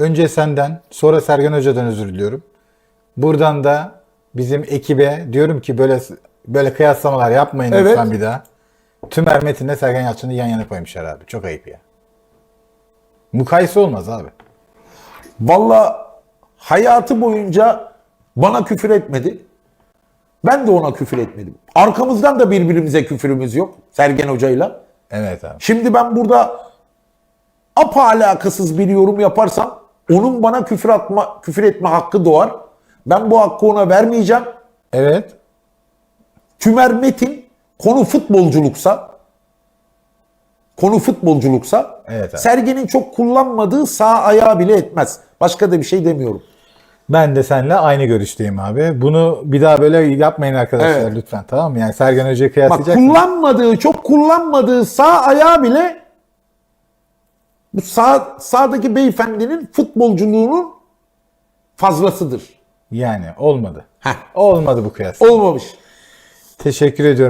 önce senden sonra Sergen Hoca'dan özür diliyorum. Buradan da bizim ekibe diyorum ki böyle böyle kıyaslamalar yapmayın Evet. lütfen bir daha. Tümer Metin'le Sergen Yalçın'ı yan yana koymuşlar abi. Çok ayıp ya. Mukayese olmaz abi. Valla hayatı boyunca bana küfür etmedi. Ben de ona küfür etmedim. Arkamızdan da birbirimize küfürümüz yok Sergen Hoca'yla. Evet abi. Şimdi ben burada apa alakasız bir yorum yaparsam onun bana küfür atma küfür etme hakkı doğar. Ben bu hakkı ona vermeyeceğim. Evet. Tümer Metin konu futbolculuksa konu futbolculuksa Evet abi. Sergen'in çok kullanmadığı sağ ayağı bile etmez. Başka da bir şey demiyorum. Ben de seninle aynı görüşteyim abi. Bunu bir daha böyle yapmayın arkadaşlar Evet. lütfen tamam mı? Yani Sergen Hoca'yı Bak kıyaslayacaksın. kullanmadığı, çok kullanmadığı sağ ayağı bile bu sağ, sağdaki beyefendinin futbolculuğunun fazlasıdır. Yani olmadı. Heh. Olmadı bu kıyas. Olmamış. Teşekkür ediyorum.